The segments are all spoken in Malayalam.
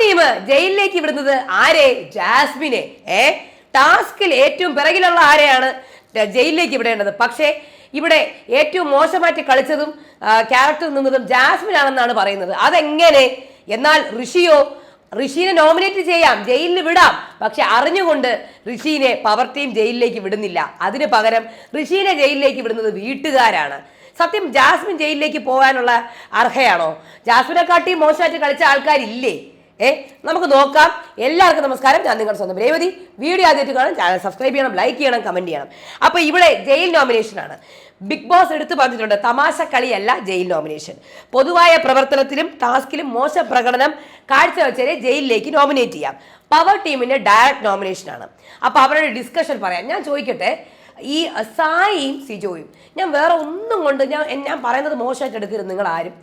ടീം ജയിലിലേക്ക് വിടുന്നത് ആരെ? ജാസ്മിനെ. ഏ? ടാസ്കിൽ ഏറ്റവും പിറകിലുള്ള ആരെയാണ് ജയിലിലേക്ക് വിടേണ്ടത്? പക്ഷേ ഇവിടെ ഏറ്റവും മോശമായിട്ട് കളിച്ചതും ക്യാരക്ടർ നിന്നതും ജാസ്മിൻ ആണെന്നാണ് പറയുന്നത്. അതെങ്ങനെ? എന്നാൽ ഋഷിയോ ഋഷീനെ നോമിനേറ്റ് ചെയ്യാം ജയിലിൽ വിടാം. പക്ഷെ അറിഞ്ഞുകൊണ്ട് ഋഷീനെ പവർ ടീം ജയിലിലേക്ക് വിടുന്നില്ല. അതിന് പകരം ഋഷീനെ ജയിലിലേക്ക് വിടുന്നത് വീട്ടുകാരാണ്. സത്യം ജാസ്മിൻ ജയിലിലേക്ക് പോകാനുള്ള അർഹയാണോ? ജാസ്മിനെക്കാട്ടി മോശമായിട്ട് കളിച്ച ആൾക്കാരില്ലേ? ഏ നമുക്ക് നോക്കാം. എല്ലാവർക്കും നമസ്കാരം. ഞാൻ നിങ്ങളുടെ സ്വന്തം രേവതി. വീഡിയോ ആദ്യമായിട്ട് കാണാൻ ചാനൽ സബ്സ്ക്രൈബ് ചെയ്യണം ലൈക്ക് ചെയ്യണം കമന്റ് ചെയ്യണം. അപ്പോൾ ഇവിടെ ജയിൽ നോമിനേഷൻ ആണ്. ബിഗ് ബോസ് എടുത്തു പറഞ്ഞിട്ടുണ്ട് തമാശ കളിയല്ല ജയിൽ നോമിനേഷൻ പൊതുവായ പ്രവർത്തനത്തിലും ടാസ്കിലും മോശ പ്രകടനം കാഴ്ചവെച്ചവരെ ജയിലിലേക്ക് നോമിനേറ്റ് ചെയ്യാം. പവർ ടീമിന്റെ ഡയറക്റ്റ് നോമിനേഷൻ ആണ്. അപ്പോൾ അവരുടെ ഡിസ്കഷൻ പറയാം. ഞാൻ ചോദിക്കട്ടെ ഈ സായിയും സിജോയും ഞാൻ വേറെ ഒന്നും കൊണ്ട് ഞാൻ ഞാൻ പറയുന്നത് മോശമായിട്ട് എടുക്കരുത്. നിങ്ങൾ ആരും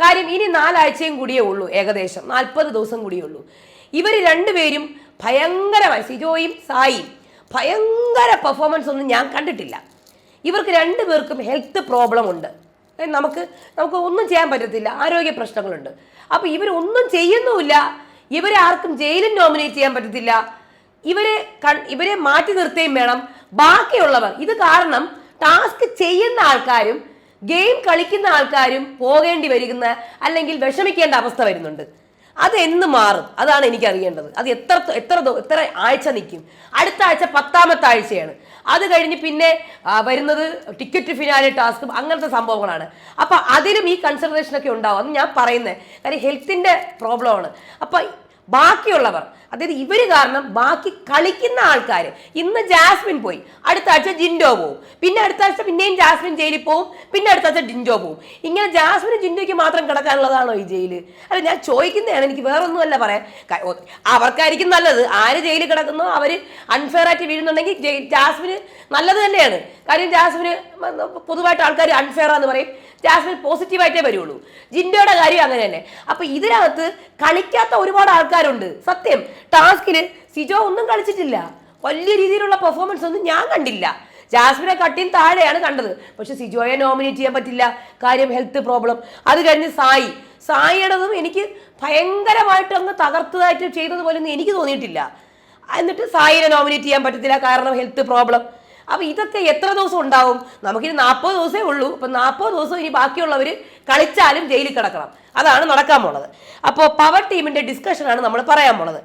കാര്യം ഇനി നാലാഴ്ചയും കൂടിയേ ഉള്ളൂ ഏകദേശം. നാൽപ്പത് ദിവസം കൂടിയേ ഉള്ളൂ. ഇവർ രണ്ടുപേരും ഭയങ്കരമായി സിജോയും സായിയും ഭയങ്കര പെർഫോമൻസ് ഒന്നും ഞാൻ കണ്ടിട്ടില്ല. ഇവർക്ക് രണ്ടുപേർക്കും ഹെൽത്ത് പ്രോബ്ലം ഉണ്ട്. നമുക്ക് നമുക്ക് ഒന്നും ചെയ്യാൻ പറ്റത്തില്ല ആരോഗ്യ പ്രശ്നങ്ങളുണ്ട്. അപ്പോൾ ഇവർ ഒന്നും ചെയ്യുന്നുമില്ല. ഇവരെ ആർക്കും ജയിലിൽ നോമിനേറ്റ് ചെയ്യാൻ പറ്റത്തില്ല. ഇവരെ ഇവരെ മാറ്റി നിർത്തുകയും വേണം. ബാക്കിയുള്ളവർ ഇത് കാരണം ടാസ്ക് ചെയ്യുന്ന ആൾക്കാരും ഗെയിം കളിക്കുന്ന ആൾക്കാരും പോകേണ്ടി വരുന്ന അല്ലെങ്കിൽ വിഷമിക്കേണ്ട അവസ്ഥ വരുന്നുണ്ട്. അത് എന്ന് മാറും. അതാണ് എനിക്ക് അറിയേണ്ടത് അത് എത്ര എത്ര എത്ര ആഴ്ച നിൽക്കും അടുത്ത ആഴ്ച പത്താമത്തെ ആഴ്ചയാണ്. അത് കഴിഞ്ഞ് പിന്നെ വരുന്നത് ടിക്കറ്റ് ഫിനാലെ ടാസ്കും അങ്ങനത്തെ സംഭവങ്ങളാണ്. അപ്പം അതിലും ഈ കൺസിഡറേഷൻ ഒക്കെ ഉണ്ടാവും. അത് ഞാൻ പറയുന്നത് കാര്യം ഹെൽത്തിന്റെ പ്രോബ്ലമാണ് അപ്പൊ ബാക്കിയുള്ളവർ. അതായത് ഇവർ കാരണം ബാക്കി കളിക്കുന്ന ആൾക്കാർ ഇന്ന് ജാസ്മിൻ പോയി അടുത്ത ആഴ്ച ജിൻഡോ പോവും. പിന്നെ അടുത്ത ആഴ്ച പിന്നെയും ജാസ്മിൻ ജയിലിൽ പോവും പിന്നെ അടുത്ത ആഴ്ച ജിൻഡോ പോവും. ഇങ്ങനെ ജാസ്മിൻ ജിൻഡോയ്ക്ക് മാത്രം കിടക്കാനുള്ളതാണോ ഈ ജയിൽ അല്ല ഞാൻ ചോദിക്കുന്നതാണ് എനിക്ക് വേറൊന്നുമല്ല പറയാം അവർക്കായിരിക്കും നല്ലത്. ആര് ജയിലിൽ കിടക്കുന്നോ അവർ അൺഫെയർ ആയിട്ട് വീഴുന്നുണ്ടെങ്കിൽ ജാസ്മിന് നല്ലത് തന്നെയാണ്. കാര്യം ജാസ്മിന് പൊതുവായിട്ട് ആൾക്കാർ അൺഫെയർ എന്ന് പറയും. ജാസ്മിൻ പോസിറ്റീവായിട്ടേ വരുള്ളൂ. ജിൻഡോയുടെ കാര്യം അങ്ങനെ തന്നെ. അപ്പൊ ഇതിനകത്ത് കളിക്കാത്ത ഒരുപാട് ആൾക്കാരുണ്ട്. സത്യം. ടാസ്കിൽ സിജോ ഒന്നും കളിച്ചിട്ടില്ല. വലിയ രീതിയിലുള്ള പെർഫോമൻസ് ഒന്നും ഞാൻ കണ്ടില്ല. ജാസ്മിനെ കട്ടിയും താഴെയാണ് കണ്ടത്. പക്ഷെ സിജോയെ നോമിനേറ്റ് ചെയ്യാൻ പറ്റില്ല. കാര്യം ഹെൽത്ത് പ്രോബ്ലം അത് കഴിഞ്ഞ് സായി. സായിയുടേതും എനിക്ക് ഭയങ്കരമായിട്ട് അങ്ങ് തകർത്തതായിട്ട് ചെയ്തതുപോലൊന്നും എനിക്ക് തോന്നിയിട്ടില്ല. എന്നിട്ട് സായിനെ നോമിനേറ്റ് ചെയ്യാൻ പറ്റത്തില്ല. കാരണം ഹെൽത്ത് പ്രോബ്ലം അപ്പൊ ഇതൊക്കെ എത്ര ദിവസം ഉണ്ടാവും? നമുക്കിനി നാൽപ്പത് ദിവസമേ ഉള്ളൂ. അപ്പൊ നാൽപ്പത് ദിവസം ഇനി ബാക്കിയുള്ളവർ കളിച്ചാലും ജയിലിൽ കിടക്കണം. അതാണ് നടക്കാൻ പോണത്. അപ്പോൾ പവർ ടീമിന്റെ ഡിസ്കഷൻ ആണ് നമ്മൾ പറയാൻ പോണത്.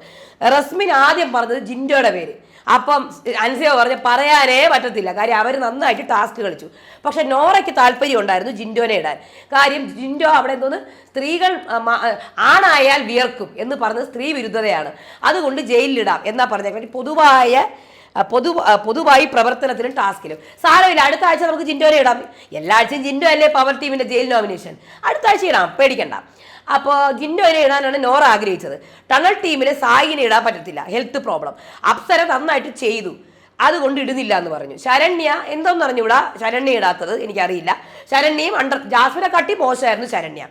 റസ്മിൻ ആദ്യം പറഞ്ഞത് ജിൻഡോയുടെ പേര്. അപ്പം അൻസിയ പറഞ്ഞ പറയാനേ പറ്റത്തില്ല. കാര്യം അവർ നന്നായിട്ട് ടാസ്ക് കളിച്ചു. പക്ഷെ നോറയ്ക്ക് താല്പര്യം ഉണ്ടായിരുന്നു ജിൻഡോനെ ഇടാൻ. കാര്യം ജിൻഡോ അവിടെ എന്തോന്ന്? സ്ത്രീകൾ ആണായാൽ വിയർക്കും എന്ന് പറഞ്ഞത് സ്ത്രീ വിരുദ്ധതയാണ്. അതുകൊണ്ട് ജയിലിലിടാം എന്നാ പറഞ്ഞ പൊതുവായ പൊതു പൊതുവായി പ്രവർത്തനത്തിലും ടാസ്കിലും. സാരമില്ല അടുത്ത ആഴ്ച നമുക്ക് ജിൻഡോനെ ഇടാം. എല്ലാ ആഴ്ചയും ജിൻഡോ അല്ലേ പവർ ടീമിന്റെ ജയിൽ നോമിനേഷൻ? അടുത്ത ആഴ്ച ഇടാം പേടിക്കണ്ട. അപ്പോൾ ജിൻഡോനെ ഇടാനാണ് നോറ ആഗ്രഹിച്ചത്. ടണൽ ടീമിലെ സായിനെ ഇടാൻ പറ്റത്തില്ല ഹെൽത്ത് പ്രോബ്ലം. അപ്സര നന്നായിട്ട് ചെയ്തു. അതുകൊണ്ട് ഇടുന്നില്ല എന്ന് പറഞ്ഞു. ശരണ്യ എന്തോന്ന് അറിഞ്ഞൂടാ ശരണ്യ ഇടാത്തത് എനിക്കറിയില്ല. ശരണ്യയും അണ്ടർ ജാസ്മിനെ കാട്ടി മോശമായിരുന്നു ശരണ്യ.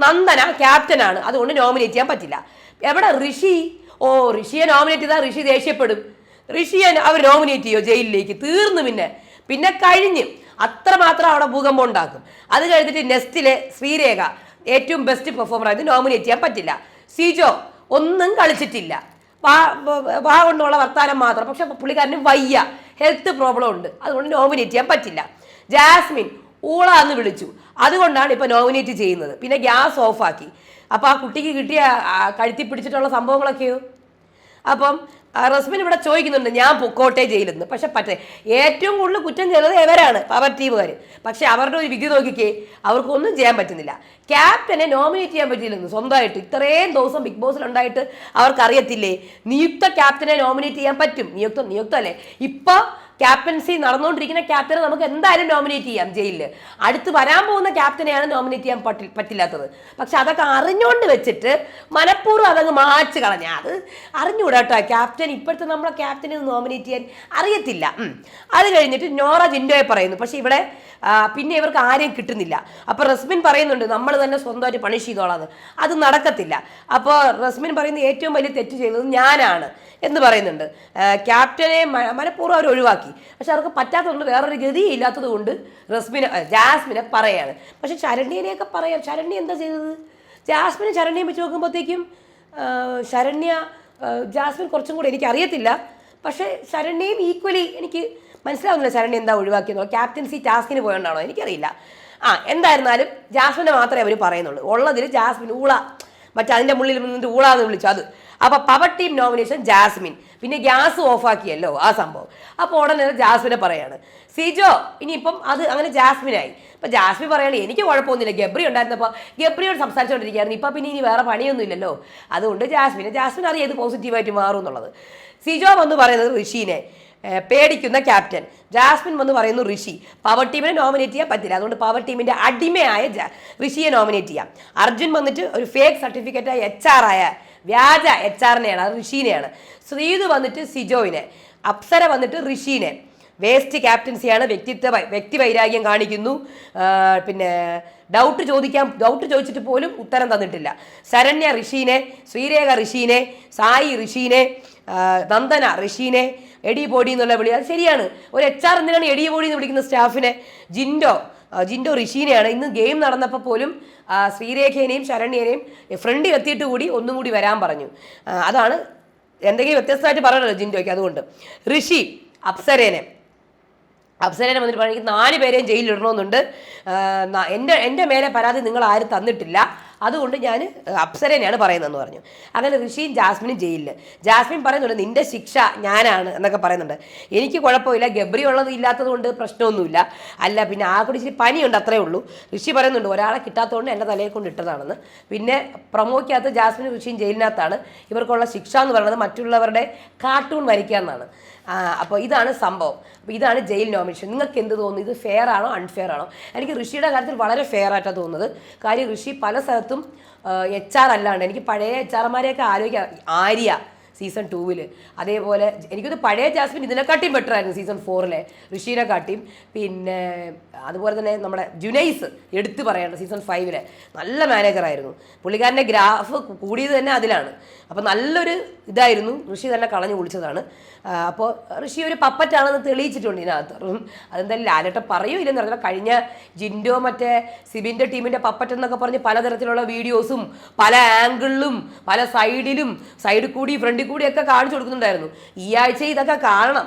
നന്ദന ക്യാപ്റ്റനാണ് അതുകൊണ്ട് നോമിനേറ്റ് ചെയ്യാൻ പറ്റില്ല. എവിടെ ഋഷി? ഓ ഋഷിയെ നോമിനേറ്റ് ചെയ്താൽ ഋഷി ദേഷ്യപ്പെടും. ഋഷിയെ അവർ നോമിനേറ്റ് ചെയ്യോ ജയിലിലേക്ക്? തീർന്നു പിന്നെ. പിന്നെ കഴിഞ്ഞ് അത്രമാത്രം അവിടെ ഭൂകമ്പം ഉണ്ടാക്കും. അത് കഴിഞ്ഞിട്ട് നെസ്റ്റിലെ ശ്രീരേഖ ഏറ്റവും ബെസ്റ്റ് പെർഫോമർ ആയത് നോമിനേറ്റ് ചെയ്യാൻ പറ്റില്ല. സിജോ ഒന്നും കളിച്ചിട്ടില്ല. വാ വാ കൊണ്ടുള്ള വർത്താനം മാത്രം. പക്ഷെ പുള്ളിക്കാരന് വയ്യ. ഹെൽത്ത് പ്രോബ്ലം ഉണ്ട്. അതുകൊണ്ട് നോമിനേറ്റ് ചെയ്യാൻ പറ്റില്ല. ജാസ്മിൻ ഊള എന്ന് വിളിച്ചു. അതുകൊണ്ടാണ് ഇപ്പൊ നോമിനേറ്റ് ചെയ്യുന്നത്. പിന്നെ ഗ്യാസ് ഓഫാക്കി അപ്പോൾ ആ കുട്ടിക്ക് കിട്ടിയ കഴുത്തി പിടിച്ചിട്ടുള്ള സംഭവങ്ങളൊക്കെയോ? അപ്പം റസ്മിൻ ഇവിടെ ചോദിക്കുന്നുണ്ട് ഞാൻ പൊക്കോട്ടെ ജയിലെന്ന് പക്ഷെ പറ്റേ ഏറ്റവും കൂടുതൽ കുറ്റം ചെയ്തത് ഇവരാണ് പവർ ടീമുകാർ പക്ഷെ അവരുടെ ഒരു വിധി നോക്കിക്കേ അവർക്കൊന്നും ചെയ്യാൻ പറ്റുന്നില്ല. ക്യാപ്റ്റനെ നോമിനേറ്റ് ചെയ്യാൻ പറ്റിയില്ലെന്ന് സ്വന്തമായിട്ട് ഇത്രയും ദിവസം ബിഗ് ബോസിൽ ഉണ്ടായിട്ട് അവർക്കറിയത്തില്ലേ? നിയുക്ത ക്യാപ്റ്റനെ നോമിനേറ്റ് ചെയ്യാൻ പറ്റും. നിയുക്ത നിയുക്തല്ലേ? ഇപ്പൊ ക്യാപ്റ്റൻസി നടന്നുകൊണ്ടിരിക്കുന്ന ക്യാപ്റ്റനെ നമുക്ക് എന്തായാലും നോമിനേറ്റ് ചെയ്യാം ജയിലിൽ അടുത്ത് വരാൻ പോകുന്ന ക്യാപ്റ്റനെയാണ് നോമിനേറ്റ് ചെയ്യാൻ പറ്റി പറ്റില്ലാത്തത്. പക്ഷെ അതൊക്കെ അറിഞ്ഞുകൊണ്ട് വെച്ചിട്ട് മനഃപൂർവം അതങ്ങ് മാച്ച് കളഞ്ഞ അത് അറിഞ്ഞുകൂടാ കേട്ടോ ക്യാപ്റ്റൻ ഇപ്പോഴത്തെ നമ്മളെ ക്യാപ്റ്റനെ നോമിനേറ്റ് ചെയ്യാൻ അറിയത്തില്ല. അത് കഴിഞ്ഞിട്ട് നോറ ജിൻഡോയെ പറയുന്നു. പക്ഷെ ഇവിടെ പിന്നെ ഇവർക്ക് ആരെയും കിട്ടുന്നില്ല. അപ്പോൾ റസ്മിൻ പറയുന്നുണ്ട് നമ്മൾ തന്നെ സ്വന്തമായിട്ട് പണിഷ് ചെയ്തോളാം അത് നടക്കത്തില്ല. അപ്പോൾ റസ്മിൻ പറയുന്ന ഏറ്റവും വലിയ തെറ്റ് ചെയ്തത് ഞാനാണ് എന്ന് പറയുന്നുണ്ട്. ക്യാപ്റ്റനെ മനഃപൂർവം അവർ ഒഴിവാക്കി പക്ഷെ അവർക്ക് പറ്റാത്തതുകൊണ്ട് വേറൊരു ഗതിയില്ലാത്തത് കൊണ്ട് റസ്മിനെ ജാസ്മിനെ പറയാണ്. പക്ഷെ ശരണ്യനെയൊക്കെ പറയാം. ശരണ്യ എന്താ ചെയ്തത്? ജാസ്മിനെ ശരണ്യം വെച്ച് നോക്കുമ്പോഴത്തേക്കും ശരണ്യ ജാസ്മിൻ കുറച്ചും കൂടെ എനിക്കറിയത്തില്ല പക്ഷേ ശരണ്യയും ഈക്വലി എനിക്ക് മനസ്സിലാവുന്നില്ല ശരണ്യ എന്താ ഒഴിവാക്കിയെന്നുള്ളത് ക്യാപ്റ്റൻസി ടാസ്കിന് പോയോണ്ടാണോ? എനിക്കറിയില്ല. ആ എന്തായിരുന്നാലും ജാസ്മിനെ മാത്രമേ അവർ പറയുന്നുള്ളൂ. ഉള്ളതിൽ ജാസ്മിൻ ഊള മറ്റേ അതിന്റെ മുള്ളിൽ നിന്നിട്ട് ഊളാന്ന് വിളിച്ചു. അത് അപ്പോൾ പവർ ടീം നോമിനേഷൻ ജാസ്മിൻ. പിന്നെ ഗ്യാസ് ഓഫാക്കിയല്ലോ ആ സംഭവം. അപ്പോൾ ഉടനെ ജാസ്മിനെ പറയാണ്. സിജോ ഇനിയിപ്പം അത് അങ്ങനെ ജാസ്മിനായി. ഇപ്പം ജാസ്മിൻ പറയാണ് എനിക്ക് കുഴപ്പമൊന്നുമില്ല. ഗബ്രി ഉണ്ടായിരുന്നപ്പോൾ ഗബ്രിയോട് സംസാരിച്ചുകൊണ്ടിരിക്കുകയായിരുന്നു ഇപ്പം പിന്നെ ഇനി വേറെ പണിയൊന്നും ഇല്ലല്ലോ അതുകൊണ്ട് ജാസ്മിന് ജാസ്മിൻ അറിയാം ഏത് പോസിറ്റീവായിട്ട് മാറും എന്നുള്ളത്. സിജോ വന്ന് പറയുന്നത് ഋഷീനെ. പേടിക്കുന്ന ക്യാപ്റ്റൻ. ജാസ്മിൻ വന്ന് പറയുന്നു ഋഷി പവർ ടീമിനെ നോമിനേറ്റ് ചെയ്യാൻ പറ്റില്ല. അതുകൊണ്ട് പവർ ടീമിന്റെ അടിമയായ ഋഷിയെ നോമിനേറ്റ് ചെയ്യാം. അർജുൻ വന്നിട്ട് ഒരു ഫേക്ക് സർട്ടിഫിക്കറ്റായ എച്ച് ആർ ആയ വ്യാജ എച്ച് ആറിനെയാണ് ഋഷീനെയാണ്. ശ്രീതു വന്നിട്ട് സിജോയിനെ അപ്സര വന്നിട്ട് ഋഷീനെ. വേസ്റ്റ് ക്യാപ്റ്റൻസിയാണ് വ്യക്തിത്വ വ്യക്തി വൈരാഗ്യം കാണിക്കുന്നു. പിന്നെ ഡൗട്ട് ചോദിക്കാൻ ഡൗട്ട് ചോദിച്ചിട്ട് പോലും ഉത്തരം തന്നിട്ടില്ല. ശരണ്യ ഋഷീനെ ശ്രീരേഖ ഋഷീനെ സായി ഋഷീനെ നന്ദന ഋഷീനെ എടി ബോഡി എന്നുള്ള വിളി. അത് ശരിയാണ്. ഒരു എച്ച് ആർ എന്തിനാണ് എടി ബോഡി എന്ന് വിളിക്കുന്ന സ്റ്റാഫിനെ? ജിൻഡോ ജിൻഡോ ഋഷീനെയാണ് ഇന്ന് ഗെയിം നടന്നപ്പോൾ പോലും ശ്രീരേഖേനെയും ശരണ്യേനെയും ഫ്രണ്ടിൽ എത്തിയിട്ട് കൂടി ഒന്നും കൂടി വരാൻ പറഞ്ഞു. അതാണ് എന്തെങ്കിലും വ്യത്യസ്തമായിട്ട് പറയണല്ലോ ജിൻഡോയ്ക്ക് അതുകൊണ്ട്. ഋഷി അപ്സരേനെ. അപ്സരേനെ വന്നിട്ട് പറഞ്ഞു നാല് പേരെയും ജയിലിൽ ഇടണമെന്നുണ്ട് എന്റെ എന്റെ മേലെ പരാതി നിങ്ങൾ ആരും തന്നിട്ടില്ല. അതുകൊണ്ട് ഞാൻ അപ്സരേനെയാണ് പറയുന്നതെന്ന് പറഞ്ഞു. അങ്ങനെ ഋഷിയും ജാസ്മിനും ജയിലിൽ ജാസ്മിൻ പറയുന്നുണ്ട് നിന്റെ ശിക്ഷ ഞാനാണ് എന്നൊക്കെ പറയുന്നുണ്ട്. എനിക്ക് കുഴപ്പമില്ല ഗബ്രി ഉള്ളത് ഇല്ലാത്തത് കൊണ്ട് പ്രശ്നമൊന്നുമില്ല. അല്ല പിന്നെ ആ കൂടി ഇച്ചിരി പനിയുണ്ട് അത്രേ ഉള്ളൂ. ഋഷി പറയുന്നുണ്ട് ഒരാളെ കിട്ടാത്തതുകൊണ്ട് എന്റെ തലയെ കൊണ്ട് ഇട്ടതാണെന്ന്. പിന്നെ പ്രൊമോക്കകത്ത് ജാസ്മിനും ഋഷിയും ജയിലിനകത്താണ്. ഇവർക്കുള്ള ശിക്ഷ എന്ന് പറയുന്നത് മറ്റുള്ളവരുടെ കാർട്ടൂൺ വരയ്ക്കുക എന്നാണ് അപ്പോൾ ഇതാണ് സംഭവം. അപ്പോൾ ഇതാണ് ജയിൽ നോമിനേഷൻ നിങ്ങൾക്ക് എന്ത് തോന്നുന്നു? ഇത് ഫെയർ ആണോ? അൺഫെയർ ആണോ? എനിക്ക് ഋഷിയുടെ കാര്യത്തിൽ വളരെ ഫെയർ ആയിട്ടാണ് തോന്നുന്നത്. കാര്യം ഋഷി പല സ്ഥലത്തും എച്ച് ആർ അല്ലാണ്ട് എനിക്ക് പഴയ എച്ച് ആർമാരെയൊക്കെ ആലോചിക്കാം. ആര്യ സീസൺ ടൂവിൽ അതേപോലെ എനിക്കൊന്ന് പഴയ ജാസ്മിൻ ഇതിനെക്കാട്ടിയും ബെറ്റർ ആയിരുന്നു സീസൺ ഫോറിലെ ഋഷീനെ കാട്ടിയും. പിന്നെ അതുപോലെ തന്നെ നമ്മുടെ ജുനൈസ് എടുത്തു പറയേണ്ട സീസൺ ഫൈവിലെ. നല്ല മാനേജറായിരുന്നു പുള്ളിക്കാരന്റെ ഗ്രാഫ് കൂടിയത് തന്നെ അതിലാണ്. അപ്പോൾ നല്ലൊരു ഇതായിരുന്നു. ഋഷി തന്നെ കളഞ്ഞു കുളിച്ചതാണ് അപ്പോൾ ഋഷി ഒരു പപ്പറ്റാണെന്ന് തെളിയിച്ചിട്ടുണ്ട് ഇതിനകത്ത്. അതെന്തായാലും ലാലേട്ട പറയൂ ഇല്ലെന്ന് പറഞ്ഞാൽ കഴിഞ്ഞ ജിൻഡോ മറ്റേ സിബിന്റെ ടീമിന്റെ പപ്പറ്റ് എന്നൊക്കെ പറഞ്ഞ് പലതരത്തിലുള്ള വീഡിയോസും പല ആംഗിളിലും പല സൈഡിലും സൈഡിൽ കൂടി ഫ്രണ്ടിൽ കൂടി ഒക്കെ കാണിച്ചു കൊടുക്കുന്നുണ്ടായിരുന്നു. ഈ ആഴ്ച ഇതൊക്കെ കാണണം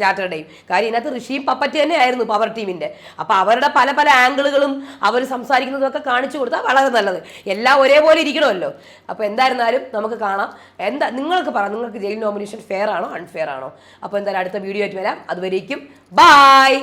സാറ്റർഡേയും കാര്യം ഇതിനകത്ത് ഋഷിയും പപ്പറ്റ് തന്നെ ആയിരുന്നു പവർ ടീമിന്റെ അപ്പോൾ അവരുടെ പല പല ആംഗിളുകളും അവർ സംസാരിക്കുന്നതൊക്കെ കാണിച്ചു കൊടുത്താൽ വളരെ നല്ലത്. എല്ലാം ഒരേപോലെ ഇരിക്കണമല്ലോ. അപ്പോൾ എന്തായിരുന്നാലും നമുക്ക് കാണാം. എന്താ നിങ്ങൾക്ക് പറ നിങ്ങൾക്ക് ജയിൽ നോമിനേഷൻ ഫെയർ ആണോ അൺഫെയർ ആണോ? അപ്പോൾ എന്തായാലും അടുത്ത വീഡിയോ ആയിട്ട് വരാം. അതുവരേക്കും ബായ്